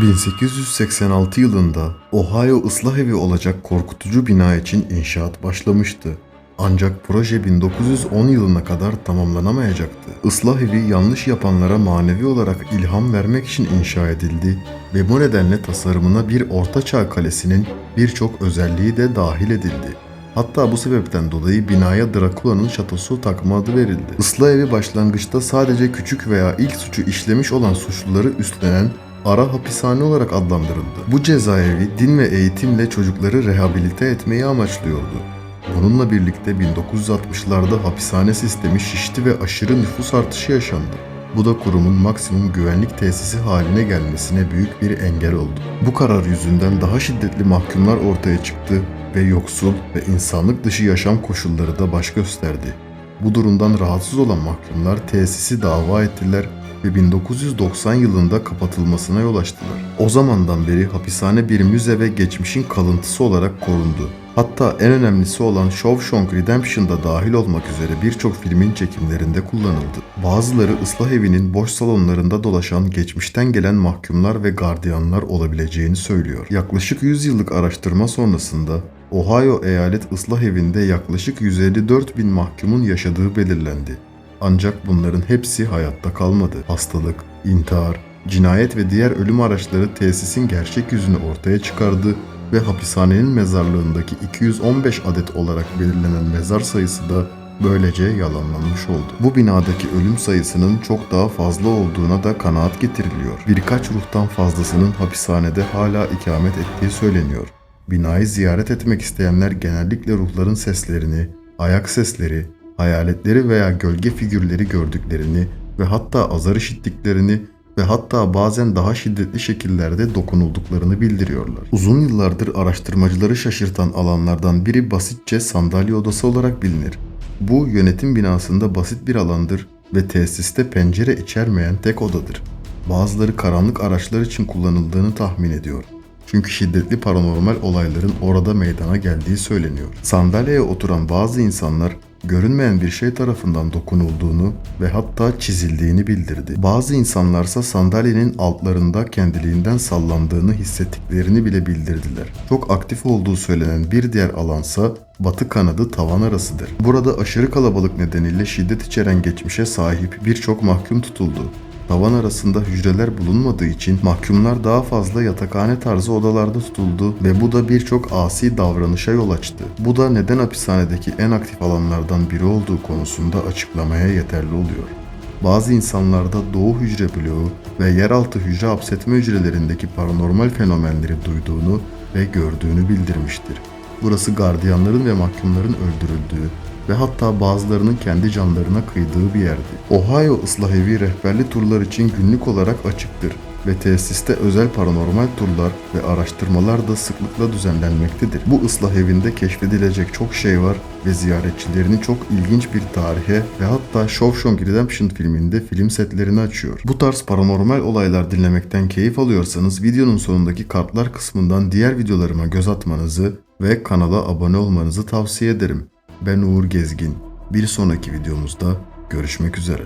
1886 yılında Ohio ıslah evi olacak korkutucu bina için inşaat başlamıştı. Ancak proje 1910 yılına kadar tamamlanamayacaktı. Islah evi yanlış yapanlara manevi olarak ilham vermek için inşa edildi ve bu nedenle tasarımına bir ortaçağ kalesinin birçok özelliği de dahil edildi. Hatta bu sebepten dolayı binaya Drakula'nın şatosu takma adı verildi. Islah evi başlangıçta sadece küçük veya ilk suçu işlemiş olan suçluları üstlenen ara hapishane olarak adlandırıldı. Bu cezaevi din ve eğitimle çocukları rehabilite etmeyi amaçlıyordu. Bununla birlikte 1960'larda hapishane sistemi şişti ve aşırı nüfus artışı yaşandı. Bu da kurumun maksimum güvenlik tesisi haline gelmesine büyük bir engel oldu. Bu karar yüzünden daha şiddetli mahkumlar ortaya çıktı ve yoksul ve insanlık dışı yaşam koşulları da baş gösterdi. Bu durumdan rahatsız olan mahkumlar tesisi dava ettiler ve 1990 yılında kapatılmasına yol açtılar. O zamandan beri hapishane bir müze ve geçmişin kalıntısı olarak korundu. Hatta en önemlisi olan Shawshank Redemption'da dahil olmak üzere birçok filmin çekimlerinde kullanıldı. Bazıları ıslah evinin boş salonlarında dolaşan geçmişten gelen mahkumlar ve gardiyanlar olabileceğini söylüyor. Yaklaşık 100 yıllık araştırma sonrasında Ohio Eyalet Islah Evi'nde yaklaşık 154 bin mahkumun yaşadığı belirlendi. Ancak bunların hepsi hayatta kalmadı. Hastalık, intihar, cinayet ve diğer ölüm araçları tesisin gerçek yüzünü ortaya çıkardı ve hapishanenin mezarlığındaki 215 adet olarak belirlenen mezar sayısı da böylece yalanlanmış oldu. Bu binadaki ölüm sayısının çok daha fazla olduğuna da kanaat getiriliyor. Birkaç ruhtan fazlasının hapishanede hala ikamet ettiği söyleniyor. Binayı ziyaret etmek isteyenler genellikle ruhların seslerini, ayak sesleri, hayaletleri veya gölge figürleri gördüklerini ve hatta azar işittiklerini ve hatta bazen daha şiddetli şekillerde dokunulduklarını bildiriyorlar. Uzun yıllardır araştırmacıları şaşırtan alanlardan biri basitçe sandalye odası olarak bilinir. Bu yönetim binasında basit bir alandır ve tesiste pencere içermeyen tek odadır. Bazıları karanlık araçlar için kullanıldığını tahmin ediyor. Çünkü şiddetli paranormal olayların orada meydana geldiği söyleniyor. Sandalyeye oturan bazı insanlar görünmeyen bir şey tarafından dokunulduğunu ve hatta çizildiğini bildirdi. Bazı insanlarsa sandalyenin altlarında kendiliğinden sallandığını hissettiklerini bile bildirdiler. Çok aktif olduğu söylenen bir diğer alansa batı kanadı tavan arasıdır. Burada aşırı kalabalık nedeniyle şiddet içeren geçmişe sahip birçok mahkum tutuldu. Tavan arasında hücreler bulunmadığı için mahkumlar daha fazla yatakhane tarzı odalarda tutuldu ve bu da birçok asi davranışa yol açtı. Bu da neden hapishanedeki en aktif alanlardan biri olduğu konusunda açıklamaya yeterli oluyor. Bazı insanlarda doğu hücre bloğu ve yeraltı hücre hapsetme hücrelerindeki paranormal fenomenleri duyduğunu ve gördüğünü bildirmiştir. Burası gardiyanların ve mahkumların öldürüldüğü ve hatta bazılarının kendi canlarına kıydığı bir yerdi. Ohio ıslah evi rehberli turlar için günlük olarak açıktır ve tesiste özel paranormal turlar ve araştırmalar da sıklıkla düzenlenmektedir. Bu ıslah evinde keşfedilecek çok şey var ve ziyaretçilerini çok ilginç bir tarihe ve hatta Shawshank Redemption filminde film setlerini açıyor. Bu tarz paranormal olaylar dinlemekten keyif alıyorsanız videonun sonundaki kartlar kısmından diğer videolarıma göz atmanızı ve kanala abone olmanızı tavsiye ederim. Ben Uğur Gezgin. Bir sonraki videomuzda görüşmek üzere.